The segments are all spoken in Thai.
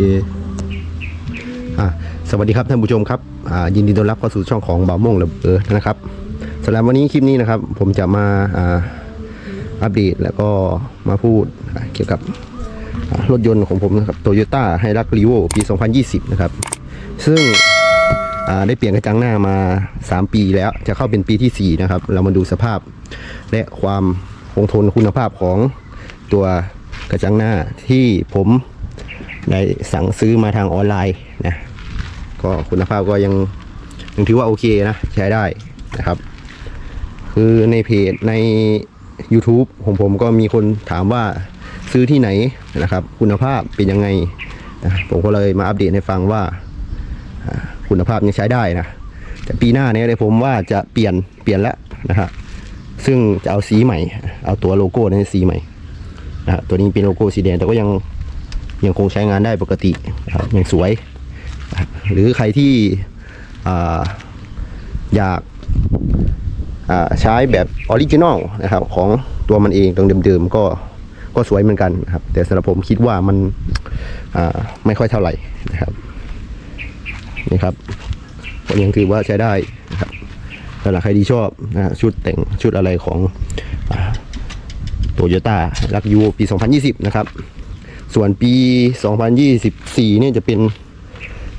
อะสวัสดีครับท่านผู้ชมครับอ่ายินดีต้อนรับเข้าสู่ช่องของบ่าวโมงระเบิดนะครับสำหรับวันนี้คลิปนี้นะครับ ผมจะมาอ่าอัปเดตแล้วก็มาพูดเกี่ยวกับรถยนต์ของผมนะครับโตโยต้าไฮรักรีโวปี 2020 นะครับ ซึ่งได้เปลี่ยนกระจังหน้ามา 3 ปีแล้วจะเข้าเป็นปีที่ 4 นะครับ เรามาดูสภาพและความคงทนคุณภาพของตัวกระจังหน้าที่ผม ได้สั่งซื้อมาทางออนไลน์นะก็คุณภาพก็ยังยังถือว่าโอเคนะใช้ได้นะครับ คือในเพจใน YouTube ของผมก็มีคนถามว่าซื้อที่ไหนนะครับ คุณภาพเป็นยังไงนะผมก็เลยมาอัปเดตให้ฟังว่าคุณภาพยังใช้ได้นะแต่ปีหน้าเนี่ยเลยผมว่าจะเปลี่ยนเปลี่ยนแล้วนะครับซึ่งจะเอาสีใหม่ เอาตัวโลโก้ในสีใหม่นะตัวนี้เป็นโลโก้สีแดงแต่ก็ยัง ยังคงใช้งานได้ปกติครับยังสวย หรือใครที่อาอยากาใช้แบบออริจินอลนะครับของตัวมันเองตรงเดิมๆก็ก็สวยเหมือนกันนะครับ แต่สำหรับผมคิดว่ามันไม่ค่อยเท่าไหร่นะครับนี่ครับก็ยังถือว่าใช้ได้นะครับสำหรับใครที่ชอบนะชุดแต่งชุดอะไรของโตโยต้ารักยูปี 2020 นะครับ ส่วนปี 2024 เนี่ยจะเป็น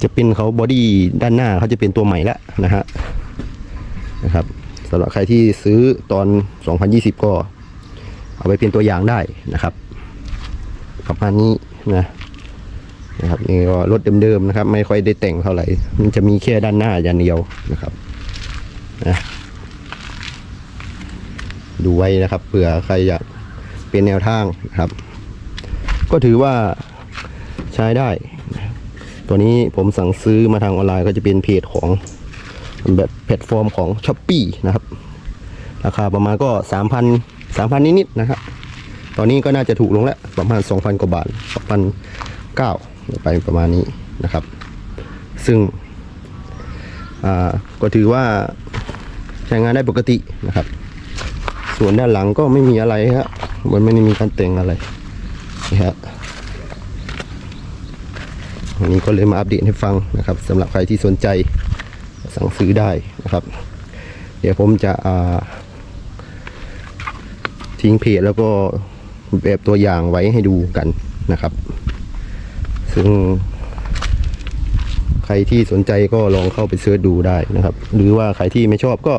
จะเป็นเขาบอดี้ด้านหน้าเขาจะเป็นตัวใหม่แล้วนะฮะนะครับสำหรับใครที่ซื้อตอน 2020 ก็เอาไปเป็นตัวอย่างได้นะครับประมาณนี้นะนะครับนี่ก็รถเดิมๆนะครับ ไม่ค่อยได้แต่งเท่าไหร่ มันจะมีแค่ด้านหน้าอย่างเดียวนะครับนะดูไว้นะครับเผื่อใครอยากเป็นแนวทางนะครับ ก็ถือว่าใช้ได้ตัวนี้ผมสั่งซื้อมาทางออนไลน์ก็จะเป็นเพจของแบบแพลตฟอร์มของ s h อ p e e นะครับ ราคาประมาณก็ 3,000 3,000 นิดๆนะครับ ตอนนี้ก็น่าจะถูกลงแล้ว ประมาณ 2,000 กว่าบาท2,009ไปประมาณนี้นะครับ ซึ่งอ่าก็ถือว่าใช้งานได้ปกตินะครับ ส่วนด้านหลังก็ไม่มีอะไรครับมันไม่ได้มีการแต่งอะไร นะฮะวันนี้ก็เลยมาอัปเดตให้ฟังนะครับสำหรับใครที่สนใจสั่งซื้อได้นะครับ เดี๋ยวผมจะทิ้งเพจแล้วก็แบบตัวอย่างไว้ให้ดูกันนะครับ ซึ่งใครที่สนใจก็ลองเข้าไปเสิร์ชดูได้นะครับ หรือว่าใครที่ไม่ชอบก็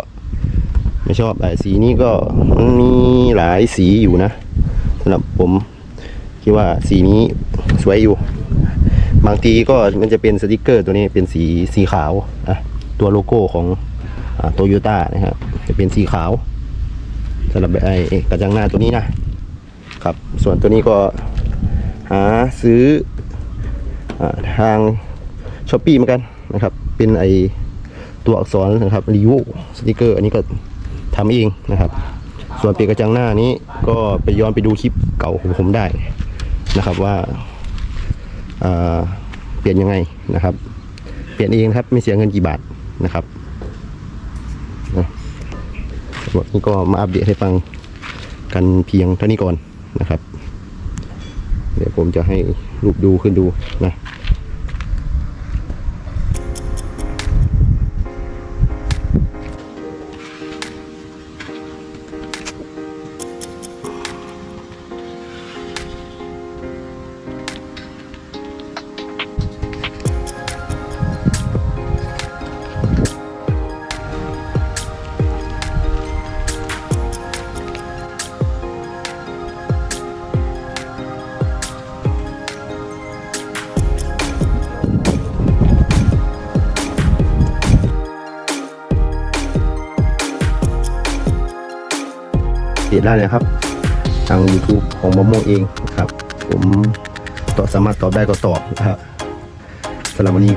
ไม่ชอบไอ้สีนี้ก็มีหลายสีอยู่นะสำหรับผม คิดว่าสีนี้สวยอยู่ บางทีก็มันจะเป็นสติกเกอร์ตัวนี้เป็นสีสีขาวนะตัวโลโก้ของโตโยต้านะครับจะเป็นสีขาวสำหรับไอ้กระจังหน้าตัวนี้นะครับ ส่วนตัวนี้ก็หาซื้ออทางช้อปปี้เหมือนกันนะครับ เป็นไอตัวอักษรนะครับรีโวสติกเกอร์ อันนี้ก็ทำเองนะครับ ส่วนเปลี่ยนกระจังหน้านี้ก็ไปย้อนไปดูคลิปเก่าของผมได้ นะครับว่าอ่าเปลี่ยนยังไงนะครับ เปลี่ยนเองครับไม่เสียเงินกี่บาทนะครับนะวันนี้ก็มาอัปเดตให้ฟังกันเพียงเท่านี้ก่อนนะครับ เดี๋ยวผมจะให้รูปดูขึ้นดูนะ เดตได้เลยครับ ทาง YouTube ของมะม่วงเองนะครับ ผมตอบสามารถตอบได้ก็ตอบนะครับสำหรับวันนี้